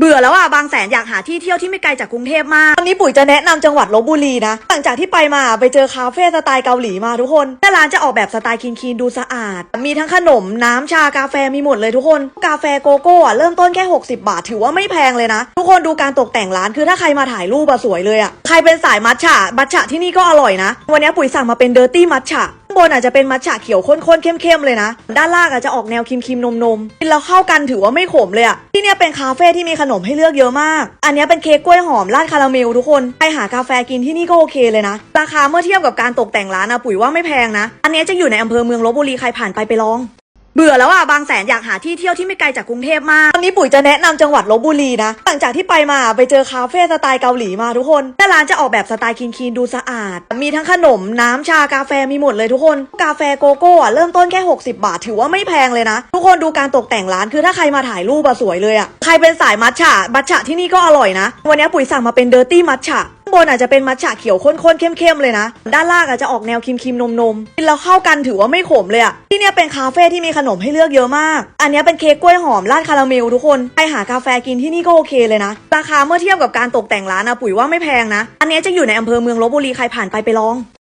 เบื่อแล้วอะบางแสนอยากหาที่เที่ยวที่ไม่ไกลจากกรุงเทพมากวันนี้ปุ๋ยจะแนะนำจังหวัดลบบุรีนะหลังจากที่ไปมาไปเจอคาเฟ่สไตล์เกาหลีมาทุกคนหน้าร้านจะออกแบบสไตล์คีนๆดูสะอาด มีทั้งขนมน้ำชากาแฟมีหมดเลยทุกคน กาแฟโกโก้เริ่มต้นแค่ 60 บาท ถือว่าไม่แพงเลยนะ ทุกคนดูการตกแต่งร้านคือถ้าใครมาถ่ายรูปอะสวยเลยอะใครเป็นสายมัทฉะมัทฉะที่นี่ก็อร่อยนะ วันนี้ปุ๋ยสั่งมาเป็นเดอร์ตี้มัทฉะางบนอาจจะเป็นมัทฉะเขียวข้นๆเข้มๆเลยนะ ด้านล่างอาจจะออกแนวครีมๆนมๆกินแล้วเข้ากันถือว่าไม่ขมเลยอะที่เนี่ยเป็นคาเฟ่ที่มีขนมให้เลือกเยอะมาก อันนี้เป็นเค้กกล้วยหอมราดคาราเมลทุกคนไปหากาแฟกินที่นี่ก็โอเคเลยนะ ราคาเมื่อเทียบกับการตกแต่งร้านอะปุ๋ยว่าไม่แพงนะ อันนี้จะอยู่ในอำเภอเมืองลบบุรีใครผ่านไปไปลอง เบื่อแล้วอะบางแสนอยากหาที่เที่ยวที่ไม่ไกลจากกรุงเทพมากวันนี้ปุ๋ยจะแนะนำจังหวัดลบบุรีนะหลังจากที่ไปมาไปเจอคาเฟ่สไตล์เกาหลีมาทุกคนหน้าร้านจะออกแบบสไตล์คีนๆดูสะอาด มีทั้งขนมน้ำชากาแฟมีหมดเลยทุกคน กาแฟโกโก้เริ่มต้นแค่ 60 บาท ถือว่าไม่แพงเลยนะ ทุกคนดูการตกแต่งร้านคือถ้าใครมาถ่ายรูปอะสวยเลยอะใครเป็นสายมัทฉะมัทฉะที่นี่ก็อร่อยนะ วันนี้ปุ๋ยสั่งมาเป็นเดอร์ตี้มัทฉะ บนอาจจะเป็นมัทฉะเขียวข้นๆเข้มๆเลยนะ ด้านล่างอาจจะออกแนวครีมๆนมๆกินแล้วเข้ากันถือว่าไม่ขมเลยอะที่เนี่ยเป็นคาเฟ่ที่มีขนมให้เลือกเยอะมาก อันนี้เป็นเค้กกล้วยหอมราดคาราเมลทุกคนไปหากาแฟกินที่นี่ก็โอเคเลยนะ ราคาเมื่อเทียบกับการตกแต่งร้านอะปุ๋ยว่าไม่แพงนะ อันนี้จะอยู่ในอำเภอเมืองลบบุรีใครผ่านไปไปลอง